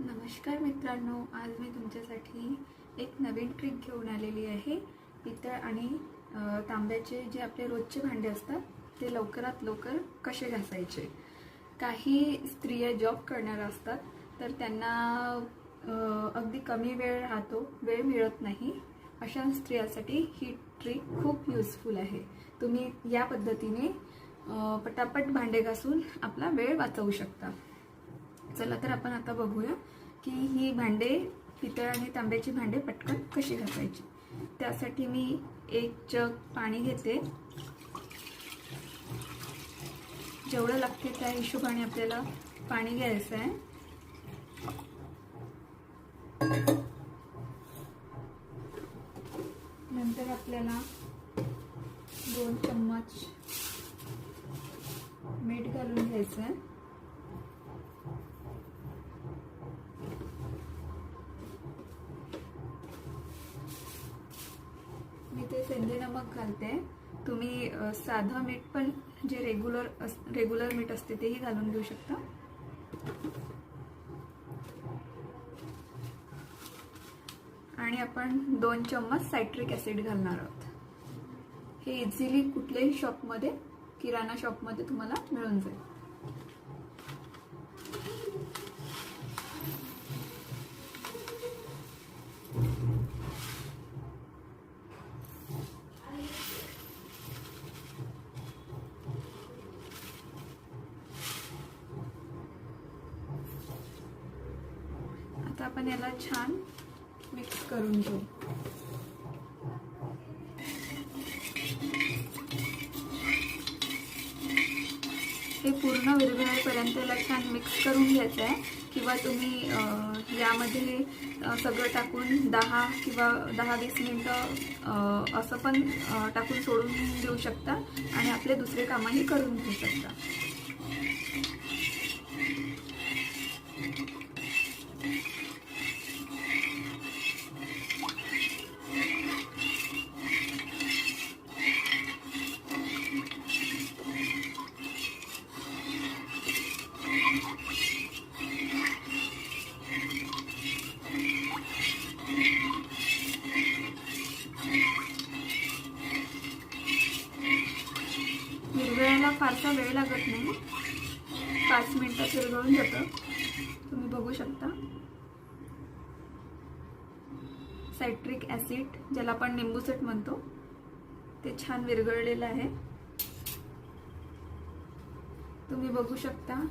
नमस्कार मित्रांनो आज मी तुमच्यासाठी एक नवीन ट्रिक घेऊन आलेली आहे. पितळ आणि तांब्याचे जे आपले रोजचे भांडे असतात ते लवकरात लवकर कसे घासायचे? काही स्त्रिया जॉब करणाऱ्या असतात तर त्यांना अगदी कमी वेळ राहतो वेळ मिळत नाही. अशा स्त्रियांसाठी ही ट्रिक खूप युजफुल आहे. तुम्ही या पद्धतीने पटापट भांडे घासून आपला वेळ वाचवू शकता. चला तर आपण आता बघूया की ही भांडे पितळ आणि तांब्याची भांडे पटकन कशी घासायची. त्यासाठी मी एक जग पाणी घेते. जेवढं लागते त्या हिशोबाने आपल्याला पाणी घ्यायचं आहे. नंतर आपल्याला दोन चम्मच मीठ घालून घ्यायचं आहे. मी ते सेंदे नमक घालते. तुम्ही साधं मीठ पण जे रेग्युलर अस रेग्युलर मीठ असते तेही घालून घेऊ शकता. आणि आपण दोन चम्मच सायट्रिक ॲसिड घालणार आहोत. हे इझिली कुठल्याही शॉपमध्ये किराणा शॉपमध्ये तुम्हाला मिळून जाईल. आपण याला छान मिक्स करून घेऊ. हे पूर्ण विरघळेपर्यंत याला छान मिक्स करून घ्यायचं आहे. किंवा तुम्ही यामध्ये सगळं टाकून दहा किंवा दहा वीस मिनटं असं पण टाकून सोडून देऊ शकता. आणि आपले दुसरे कामही करून घेऊ शकता विरघळायला फारसा वेळ लागत नाही सुद्धा विरघळून जातं. तुम्ही बघू शकता. सायट्रिक ॲसिड ज्याला आपण निंबूसट म्हणतो ते छान विरघळलेलं आहे. तुम्ही बघू शकता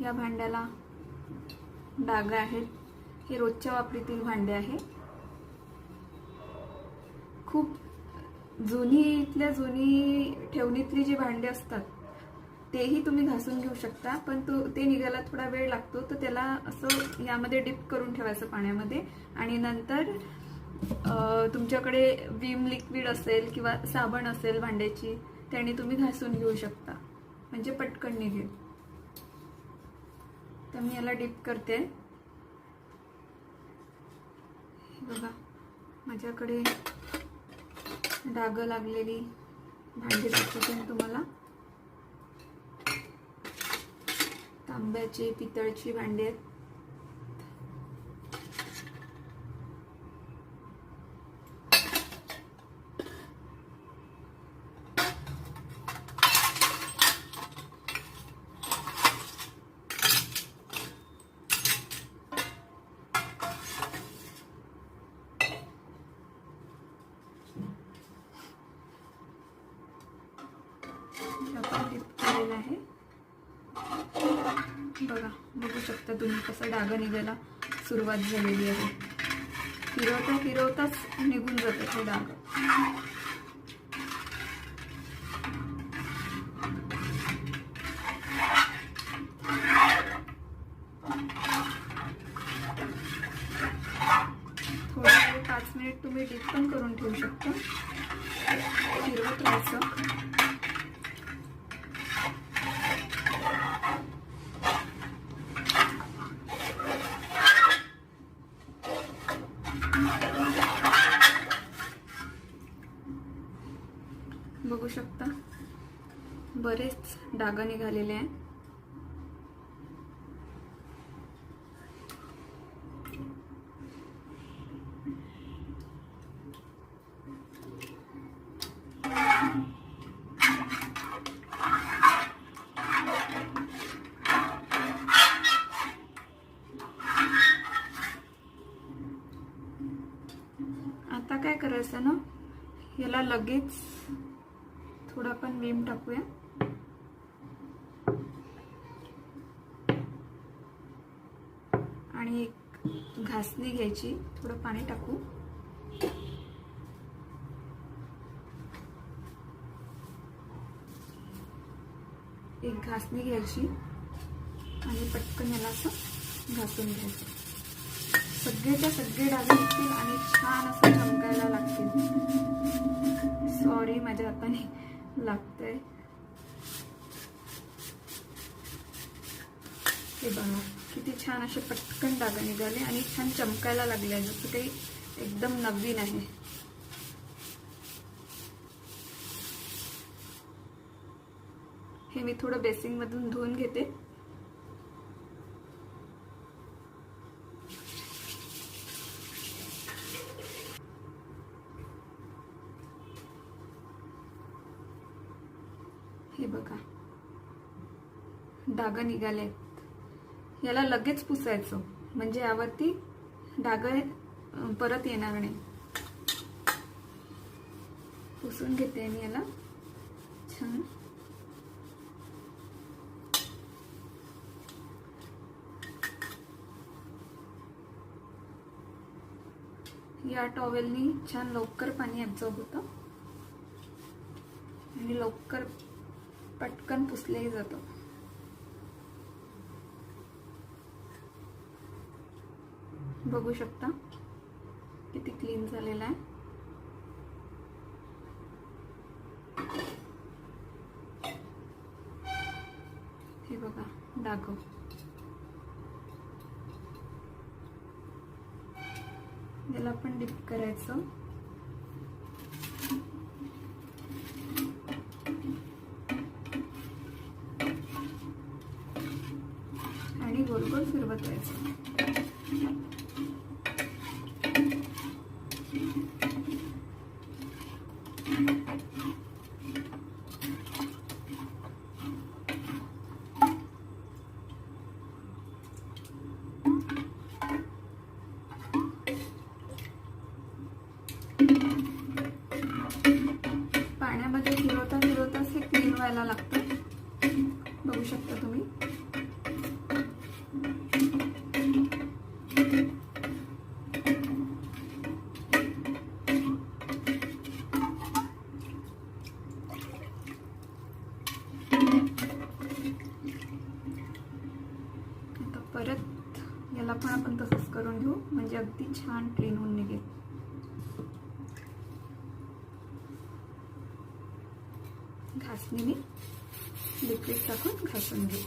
या भांड्याला डाग आहेत. हे रोजच्या वापरीतील भांडे आहे. खूप जुनी इथल्या जुनी ठेवणीतली जी भांडी असतात तेही तुम्ही घासून घेऊ शकता पण तो ते निघायला थोडा वेळ लागतो तर त्याला असं यामध्ये डिप करून ठेवायचं पाण्यामध्ये. आणि नंतर तुमच्याकडे विम लिक्विड असेल किंवा साबण असेल भांड्याची त्याने तुम्ही घासून घेऊ शकता. म्हणजे पटकन निघेल. तर मी याला डिप करते. बघा माझ्याकडे डाग लागलेली भांडी दाखवते मी तुम्हाला. तांब्याची पितळची भांडी आहेत आपण डिप केलेलं आहे बघा शकता तुम्ही कसं डाग निघायला सुरुवात झालेली आहे. फिरवता फिरवताच निघून जातात हे डाग. थोडा वेळ पाच मिनिट तुम्ही डिप पण करून ठेवू शकता फिरवत राहायचं बघू शकता बरेच डाग निघालेले आहे आणि एक घासणी घ्यायची. थोडं पाणी टाकू. एक घासणी घ्यायची आणि पटकन याला असं घासून घ्यायचं. सगळेच्या सगळे डाग निघतील आणि छान असं चमकायला लागतील. सॉरी माझ्या हाताने लागतंय. हे बघा. किती छान असे पटकन डाग निघाले आणि छान चमकायला लागले जसं काही एकदम नवीन आहे. हे मी थोडं बेसिंग मधून धुवून घेते. हे बघा. डाग निघाले. याला लगेच पुसायचं. म्हणजे यावरती डाग परत येणार नाही. पुसून घेते मी याला. छान. या टॉवेलनी छान लवकर पाणी ॲब्झॉर्ब होतं. आणि लवकर पटकन पुसलंही जातं. बघू शकता. किती क्लीन झालेला आहे. हे बघा दाखव. याला आपण डिप करायचं. परत याला पण आपण तसंच करून घेऊ. म्हणजे अगदी छान क्लीन होऊन निघेल. घासणी मी लिक्विड टाकून घासून घेऊ.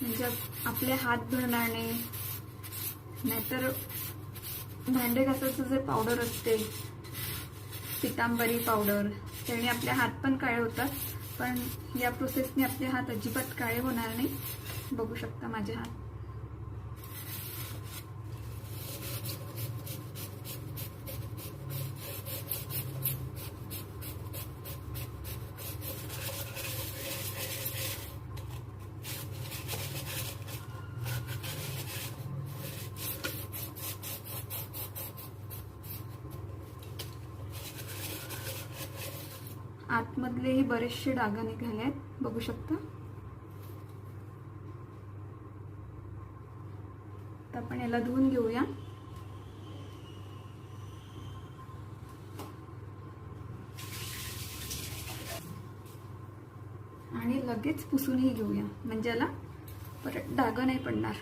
म्हणजे आपले हात धुणार नाही नाहीतर भांडे घासायचं जे पावडर असते पितांबरी पावडर त्याने आपले हात पण काळे होतात. पण या प्रोसेसने आपले हात अजिबात काळे होणार नाही. बघू शकता माझे हात. बरेचसे डाग निघाले आहेत. बघू शकता. तर आपण याला धुवून घेऊया. आणि लगेच पुसूनही घेऊया. म्हणजे याला परत डाग नाही पडणार.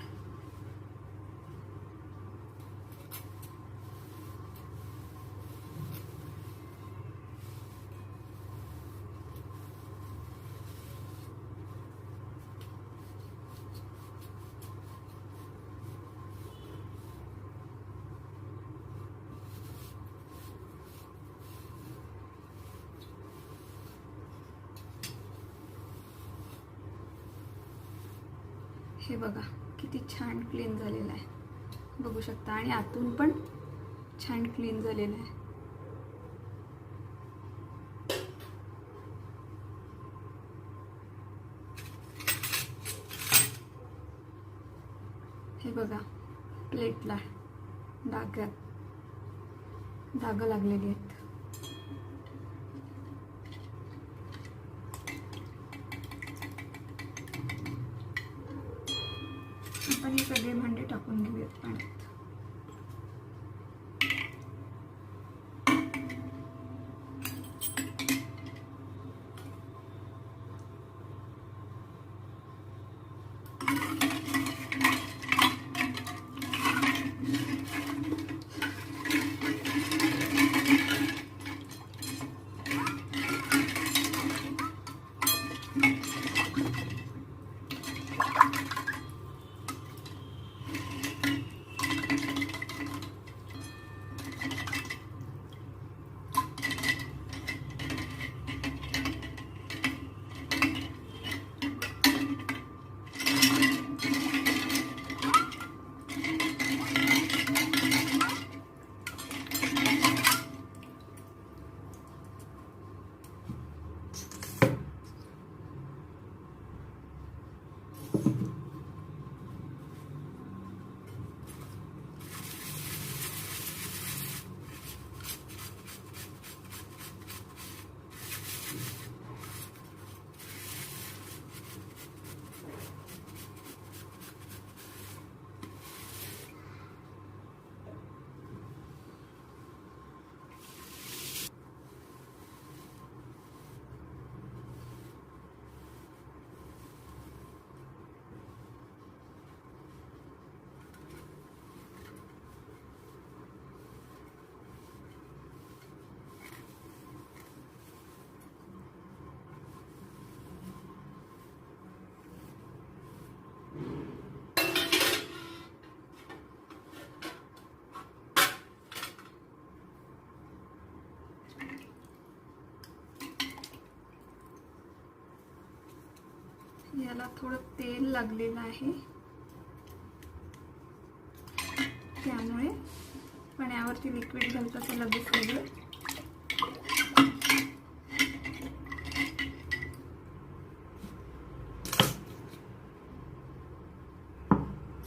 हे बघा किती छान क्लीन झालेलं आहे. बघू शकता. आणि आतून पण छान क्लीन झालेलं आहे. हे बघा प्लेटला डाग्यात डाग लागलेली आहेत. टाकून घेऊयात पाण्यात याला थोडं तेल लागलेलं आहे. त्यामुळे पाण्यावरती लिक्विड घालत लगेच लगेच वेगळं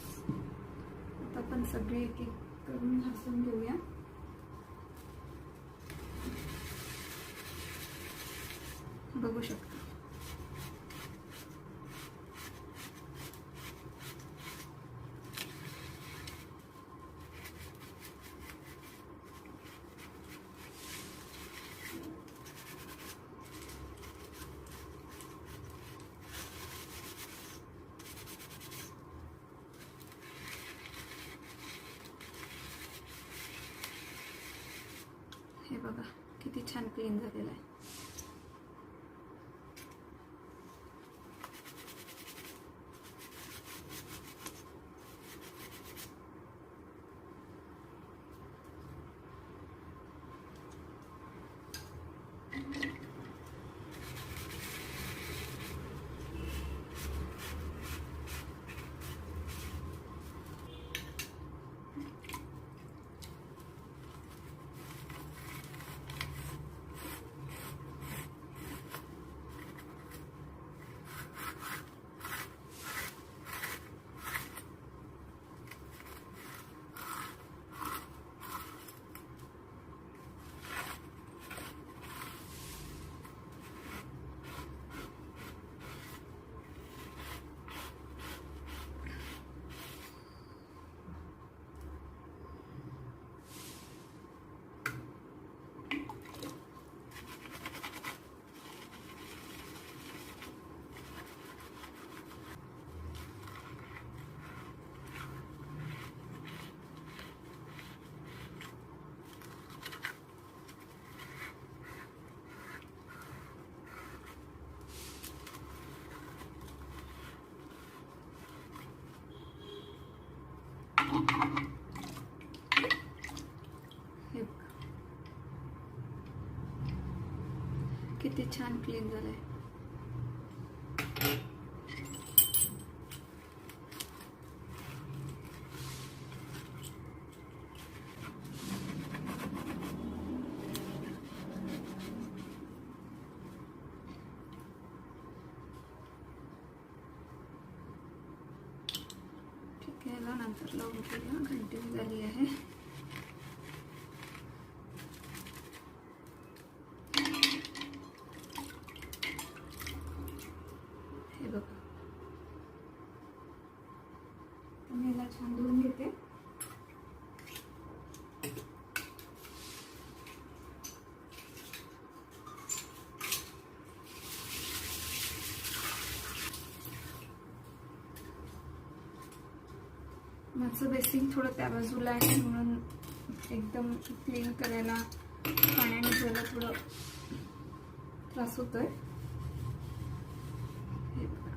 आता आपण सगळे एक एक करून घासून घेऊया बघू शकता हे बघा किती छान क्लीन झालेला आहे. किती छान क्लीन झालंय. लावून घेऊया घंटी झाली आहे मी याला छान धुवून घेते माझं बेसिंग थोडं त्या बाजूला आहे म्हणून एकदम क्लीन करायला पाण्याने जायला थोडं त्रास होतोय हे बघा.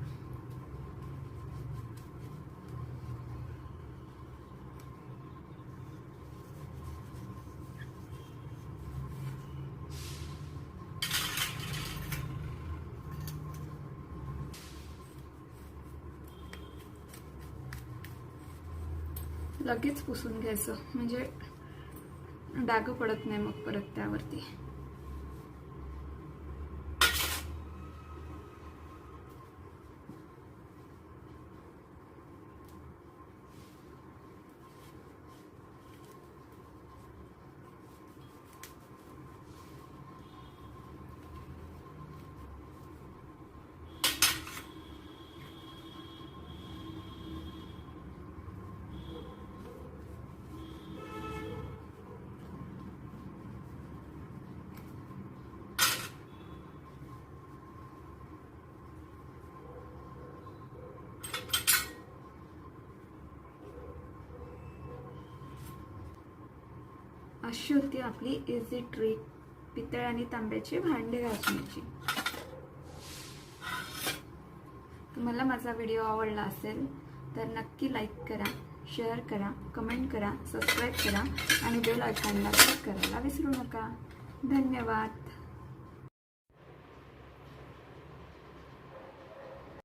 लगेच पुसून घ्यायचं. म्हणजे डाग पडत नाही मग परत त्यावरती. अशी होती आपली इझी ट्रिक पितळ आणि तांब्याची भांडे घासण्याची. तुम्हाला माझा व्हिडिओ आवडला असेल तर नक्की लाईक करा शेअर करा कमेंट करा सबस्क्राईब करा आणि बेल आयकॉनला क्लिक करायला विसरू नका. धन्यवाद.